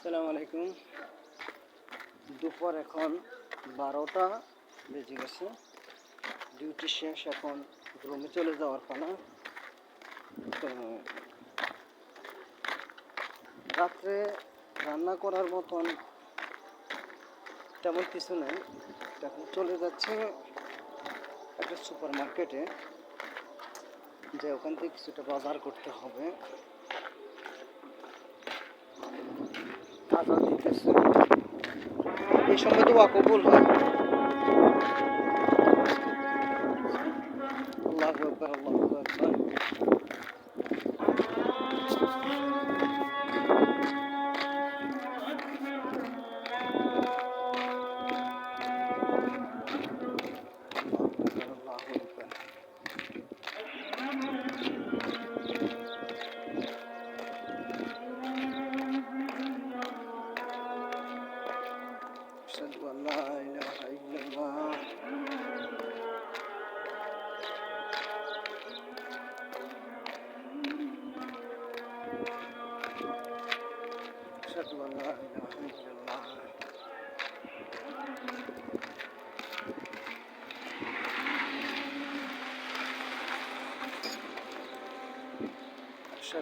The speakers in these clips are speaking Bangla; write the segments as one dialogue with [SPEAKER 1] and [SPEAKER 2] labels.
[SPEAKER 1] আসসালামু আলাইকুম। দুপুর এখন বারোটা বেজে গেছে। ডিউটি শেষ এখন রুমে চলে যাওয়ার পালা। তো রাত্রে রান্না করার মতন তেমন কিছু নেই। এখন চলে যাচ্ছে একটা সুপার মার্কেটে যে ওখান থেকে কিছুটা বাজার করতে হবে। আজান দিতেছে এই সময় তো কবুল হয়।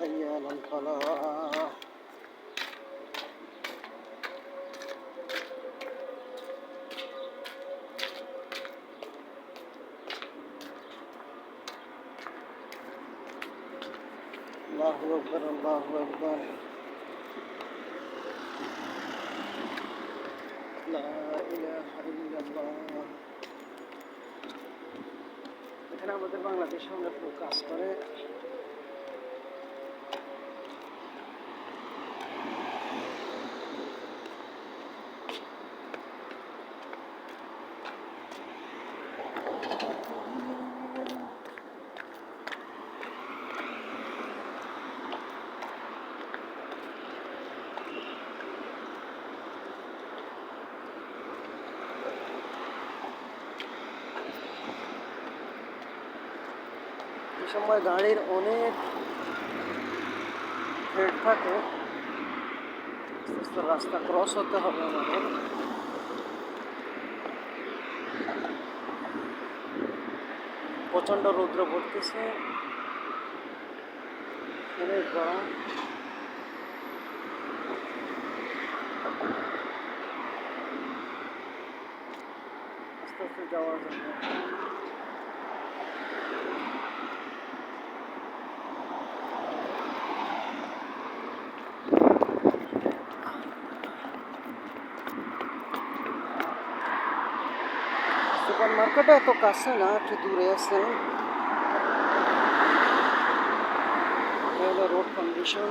[SPEAKER 1] حي على الفلاح الله أكبر الله أكبر لا إله إلا الله এখানে আমাদের বাংলাদেশে অনেক লোক কাজ করে এই সময় গাড়ির অনেক ভিড় থাকে। রাস্তা ক্রস হতে হবে আমাদের। প্রচণ্ড রৌদ্র পড়তেছে। অনেক গরম। আস্তে আস্তে যাওয়া যাবে মার্কেটে এত কাছে না একটু দূরে আছে রোড কন্ডিশন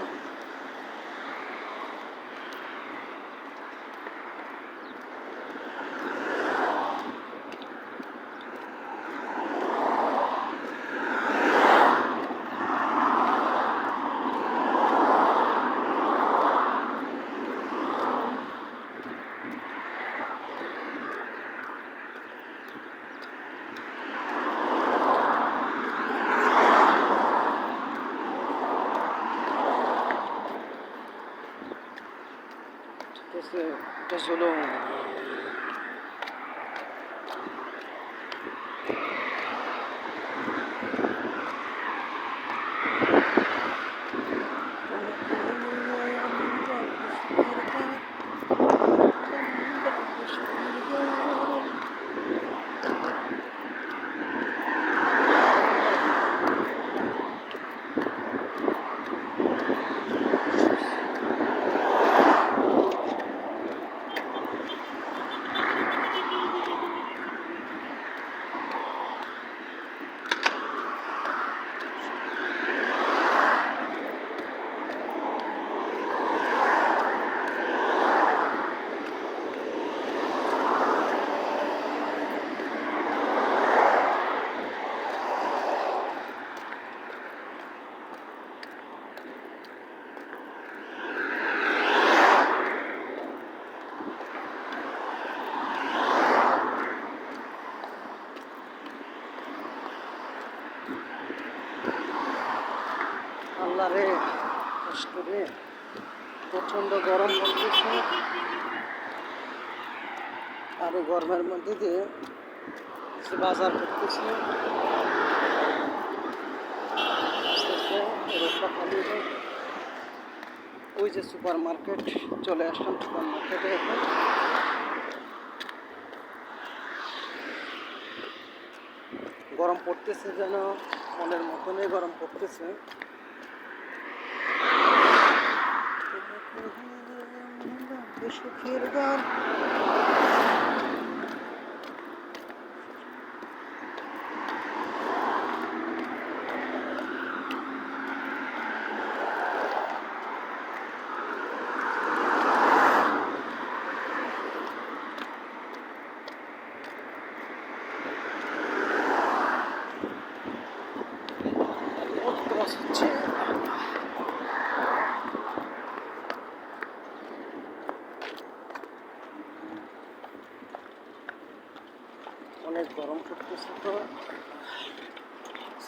[SPEAKER 1] ঠিক আছে এটা কষ্ট রে। প্রচণ্ড গরম পড়তেছে। আর গরমের মধ্যে দিয়ে বাজার করতেছে। ওই যে সুপার মার্কেট চলে আসলাম সুপার মার্কেটে এখন। গরম পড়তেছে যেন, মনের মতনই গরম পড়তেছে। সুখের গান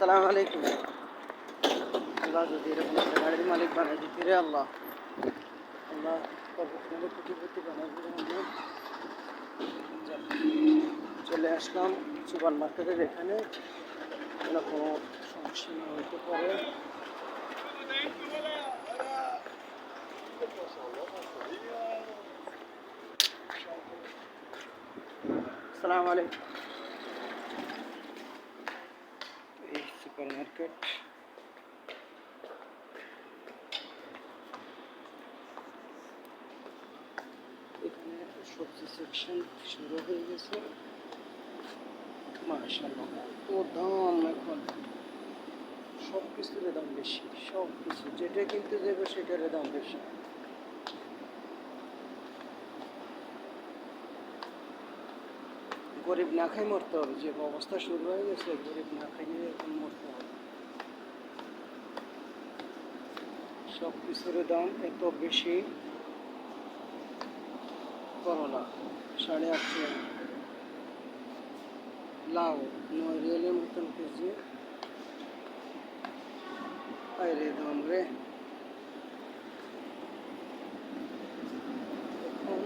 [SPEAKER 1] সালাম আলাইকুম। আল্লাহ যদি এরকম একটা গাড়ির মালিক বানাই দিতে রে আল্লাহ। আল্লাহ কোটিপতি বানাই চলে আসলাম সুপার মার্কেটের এখানে। যেন কোনো সমস্যা হতে পারে। সালাম আলাইকুম এই সুপার মার্কেট এখানে সবজি সেকশন শুরু হয়ে গেছে দাম এখন সব কিছুর দাম বেশি সব কিছু যেটা কিনতে যাবে সেটার দাম বেশি গরিব না খাই মরতে হবে, যে অবস্থা শুরু হয়ে গেছে, গরিব না খাইয়ে এখন মরতে হবে। সব কিছুর দাম এত বেশি করলা সাড়ে আটশো লাউ, নয় রিয়েলের মতন কেজি। আরে দাম রে এখন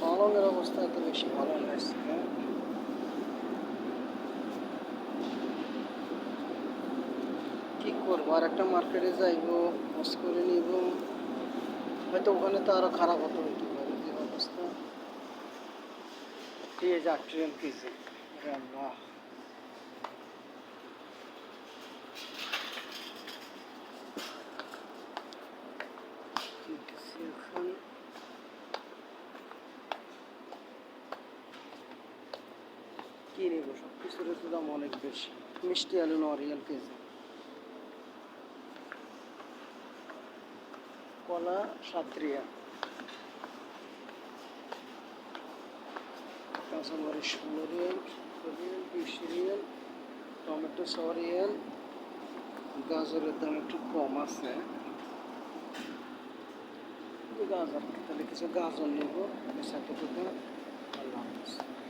[SPEAKER 1] আমরা পালংয়ের অবস্থা এত বেশি ভালো না। কি করব? আর একটা মার্কেটে যাইবো খোঁজ করে নিব। হয়তো ওখানে তো আরও খারাপ হতো হইতে পারে যে অবস্থা ট্রেন কেজি যে আল্লাহ কিনতেছি এখন কি নেব সব কিছুর তো দাম অনেক বেশি। মিষ্টি আলু নরিয়াল কেজি কলা সাতরিয়া। কাঁচামরিচ ষোলো রিয়াল সতেরো রিয়াল বিশ রিয়াল টমেটো ছ রিয়াল গাজরের দাম একটু কম আছে। গাজর, তাহলে কিছু গাজর নেব সাথে